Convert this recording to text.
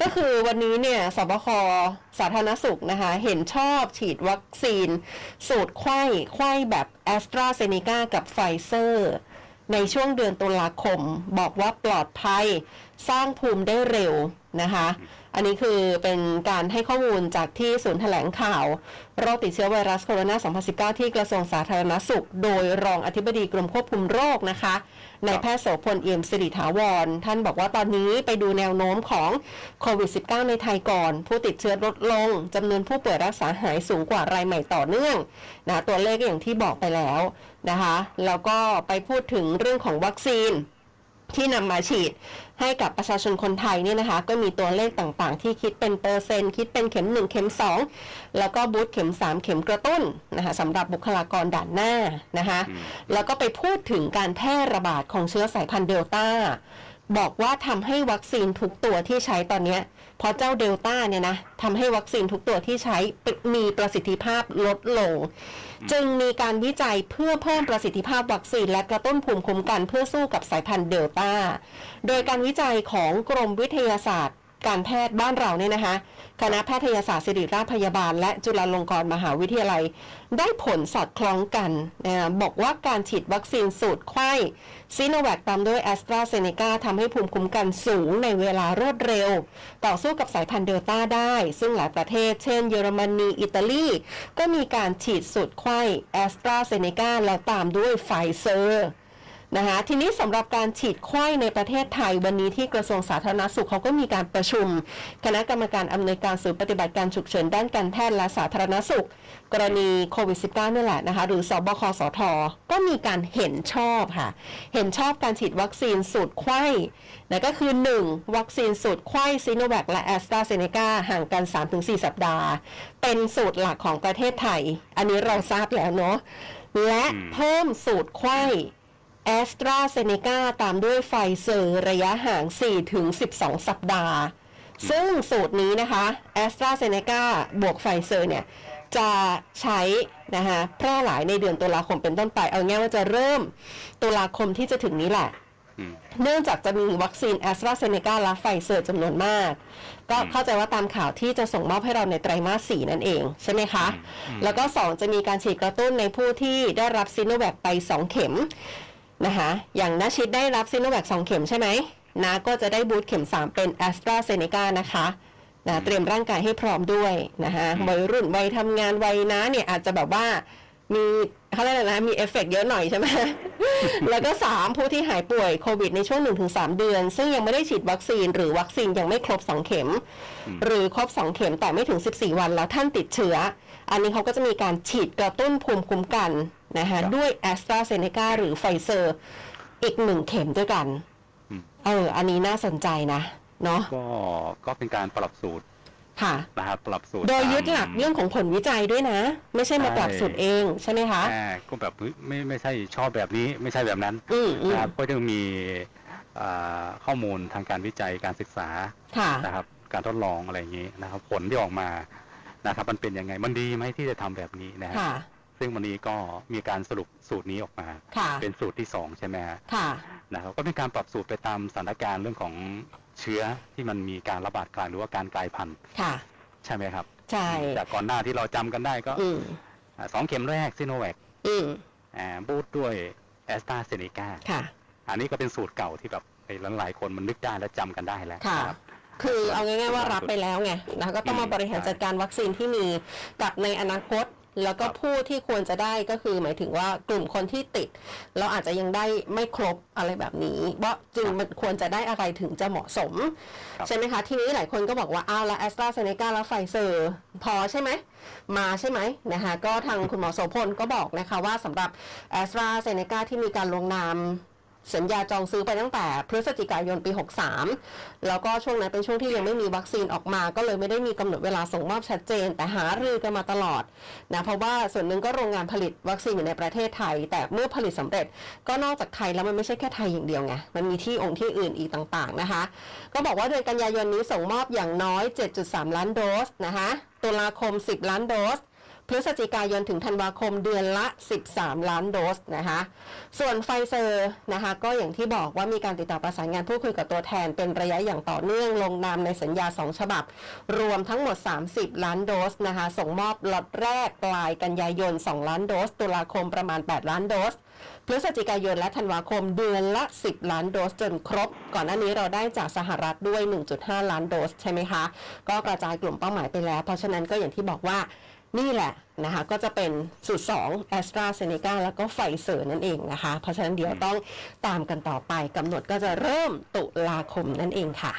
ก็คือวันนี้เนี่ยสบคสาธารณสุขนะคะ เห็นชอบฉีดวัคซีน สูตรไข้ไข้แบบแอสตราเซเนกากับไฟเซอร์ ในช่วงเดือนตุลาคม บอกว่าปลอดภัย สร้างภูมิได้เร็วนะคะ อันนี้คือเป็นการให้ข้อมูลจากที่ศูนย์แถลงข่าวโรคติดเชื้อไวรัสโคโรนา 2019 ที่กระทรวงสาธารณสุข โดยรองอธิบดีกรมควบคุมโรคนะคะ ในแพทย์โสพลเอี่ยมสิริถาวร ท่านบอกว่าตอนนี้ไปดูแนวโน้มของโควิด -19 ในไทยก่อน ผู้ติดเชื้อลดลงจำนวนผู้ป่วยรักษาหายสูงกว่ารายใหม่ต่อเนื่องนะตัวเลขอย่างที่บอกไปแล้วนะคะ แล้วก็ไปพูดถึงเรื่องของวัคซีน ที่นำมาฉีดให้กับประชาชนคนไทยเนี่ยนะคะ ก็มีตัวเลขต่างๆ ที่คิดเป็นเปอร์เซ็นต์ คิดเป็นเข็ม 1 เข็ม 2 แล้วก็บูสต์เข็ม 3 เข็มกระตุ้นนะคะสำหรับบุคลากรด่านหน้านะคะอืมแล้วก็ไปพูดถึงการแพร่ระบาดของเชื้อสายพันธุ์เดลต้า บอกว่าทำให้วัคซีนทุกตัวที่ใช้ตอนเนี้ยเพราะเจ้าเดลต้าเนี่ยนะทำให้วัคซีนทุกตัวที่ใช้มีประสิทธิภาพลดลง จึงมีการวิจัยเพื่อเพิ่มประสิทธิภาพวัคซีนและกระตุ้นภูมิคุ้มกันเพื่อสู้กับสายพันธุ์เดลต้า โดยการวิจัยของกรมวิทยาศาสตร์ การแพทย์บ้านเราเนี่ยนะคะคณะแพทยศาสตร์ศิริราชพยาบาล และจุฬาลงกรณ์มหาวิทยาลัย ได้ผลสอดคล้องกันนะบอกว่าการฉีดวัคซีนสูตรไข้ซีโนแวคตามด้วยแอสตราเซเนกาทำให้ภูมิคุ้มกันสูงในเวลารวดเร็ว ต่อสู้กับสายพันธุ์เดลต้าได้ ซึ่งหลายประเทศ เช่นเยอรมนี อิตาลี ก็มีการฉีดสูตรไข้แอสตราเซเนกาแล้วตามด้วยไฟเซอร์ นะคะทีนี้สำหรับการฉีดไข้ในประเทศไทยวันนี้ที่กระทรวงสาธารณสุขเขาก็มีการประชุม คณะกรรมการอำนวยการศูนย์ปฏิบัติการฉุกเฉินด้านการแพทย์และสาธารณสุข กรณีโควิด -19 นี่แหละนะคะหรือสบคสท ก็มีการเห็นชอบค่ะ เห็นชอบการฉีดวัคซีนสูตรไข้นะก็คือ 1. วัคซีนสูตรไข้ซีโนแวคและแอสตราเซเนกาห่างกัน 3-4 สัปดาห์ เป็นสูตรหลักของประเทศไทย อันนี้เราทราบแล้วเนาะและอืมเพิ่มสูตรไข้ แอสตราเซเนกาตามด้วยไฟเซอร์ระยะห่าง 4-12 สัปดาห์ ซึ่งสูตรนี้นะคะแอสตราเซเนกาบวกไฟเซอร์เนี่ยจะใช้นะคะแพร่หลายในเดือนตุลาคมเป็นต้นไป เอาง่ายว่าจะเริ่มตุลาคมที่จะถึงนี้แหละอืมเนื่องจากจะมีวัคซีนแอสตราเซเนกาและไฟเซอร์จำนวนมาก ก็อืมเข้าใจว่าตามข่าวที่จะส่งมอบให้เราในไตรมาสสี่นั่นเอง ใช่ไหมคะอืมแล้วก็ 2 จะมีการฉีดกระตุ้นในผู้ที่ได้รับซีโนแวคไป 2 เข็ม นะคะอย่างนาชิดได้รับซีโนแวค2เข็มใช่ไหมนาก็จะได้บูสต์เข็ม 3 เป็นแอสตราเซเนกานะคะนะเตรียมร่างกายให้พร้อมด้วยนะคะวัยรุ่นวัยทำงานวัยน้าเนี่ยอาจจะแบบว่ามีเขาเรียกอะไรนะมีเอฟเฟกต์เยอะหน่อยใช่ไหม แล้วก็ 3 ผู้ที่หายป่วยโควิดในช่วง 1-3 เดือน ซึ่งยังไม่ได้ฉีดวัคซีน หรือวัคซีนยังไม่ครบ 2 เข็ม หรือครบ 2 เข็มแต่ไม่ถึง 14 วันแล้วท่านติดเชื้อ อันนี้เขาก็จะมีการฉีดกระตุ้นภูมิคุ้มกันนะคะครับด้วยแอสตราเซเนกาหรือไฟเซอร์อีกหนึ่งเข็มด้วยกันอืมเออ อันนี้น่าสนใจนะ เนาะก็ก็เป็นการปรับสูตรค่ะนะครับปรับสูตร โดยตามยึดหลักเรื่องของผลวิจัยด้วยนะ ไม่ใช่มาใช่ปรับสูตรเองใช่ไหมคะแค่ก็แบบเฮ้ยไม่ไม่ใช่ชอบแบบนี้ไม่ใช่แบบนั้นอืมอืมนะครับก็ยังมีอ่าข้อมูลทางการวิจัยการศึกษาค่ะนะครับ การทดลองอะไรอย่างนี้นะครับ ผลที่ออกมานะครับ มันเป็นยังไงมันดีไหมที่จะทำแบบนี้นะฮะค่ะ ซึ่งวันนี้ก็มีการสรุปสูตรนี้ออกมาค่ะเป็นสูตรที่สองใช่ไหมฮะค่ะนะครับก็เป็นการปรับสูตรไปตามสถานการณ์เรื่องของเชื้อที่มันมีการระบาดกลายหรือว่าการกลายพันธุ์ค่ะ ใช่ไหมครับ ใช่จากก่อนหน้าที่เราจำกันได้ก็อืมอ่าสองเข็มแรกซิโนแวคอืมบูตด้วยแอสตราเซเนกาค่ะ อันนี้ก็เป็นสูตรเก่าที่แบบไอ้หลายๆคนมันนึกได้และจำกันได้แล้วค่ะนะครับคือเอาง่ายๆว่ารับไปแล้วไงนะก็ต้องมาบริหารจัดการวัคซีนที่มีกับในอนาคต แล้วก็ครับผู้ที่ควรจะได้ก็คือหมายถึงว่ากลุ่มคนที่ติด เราอาจจะยังได้ไม่ครบอะไรแบบนี้ว่าจึงมันควรจะได้อะไรถึงจะเหมาะสมครับใช่ไหมคะ ทีนี้หลายคนก็บอกว่า อ้าวแล้วแอสตราเซเนกาแล้วไฟเซอร์พอใช่ไหม มาใช่ไหมนะคะก็ทางคุณหมอโสพลก็บอกนะคะว่าสำหรับแอสตราเซเนกาที่มีการลงนาม สัญญาจองซื้อไปตั้งแต่พฤศจิกายนปี 63 แล้วก็ช่วงนั้นเป็นช่วงที่ยังไม่มีวัคซีนออกมา ก็เลยไม่ได้มีกำหนดเวลาส่งมอบชัดเจน แต่หารือกันมาตลอดนะเพราะว่าส่วนหนึ่งก็โรงงานผลิตวัคซีนอยู่ในประเทศไทย แต่เมื่อผลิตสำเร็จก็นอกจากไทยแล้วมันไม่ใช่แค่ไทยอย่างเดียวไงมันมีที่องค์ที่อื่นอีกต่างๆนะคะ ก็บอกว่าเดือนกันยายนนี้ส่งมอบอย่างน้อย 7.3 ล้านโดสนะคะตุลาคม 10 ล้านโดส พฤศจิกายนถึงธันวาคมเดือนละ 13 ล้านโดสนะคะส่วนไฟเซอร์นะคะก็อย่างที่บอกว่ามีการติดต่อประสานงานพูดคุยกับตัวแทนเป็นระยะอย่างต่อเนื่องลงนามในสัญญา 2 ฉบับ รวมทั้งหมด 30 ล้านโดสนะคะส่งมอบล็อตแรกปลายกันยายน 2 ล้านโดส ตุลาคมประมาณ 8 ล้านโดสพฤศจิกายนและธันวาคมเดือนละ 10 ล้านโดสจนครบ ก่อนหน้านี้เราได้จากสหรัฐด้วย 1.5 ล้านโดสใช่ไหมคะ ก็กระจายกลุ่มเป้าหมายไปแล้ว เพราะฉะนั้นก็อย่างที่บอกว่า นี่แหละนะคะก็จะเป็นสูตร2 a s t r a z เซ e c a แล้วก็ไฟเซอร์นั่นเองนะคะ เพราะฉะนั้นเดี๋ยวต้องตามกันต่อไปกำหนดก็จะเริ่มตุลาคมนั่นเองค่ะ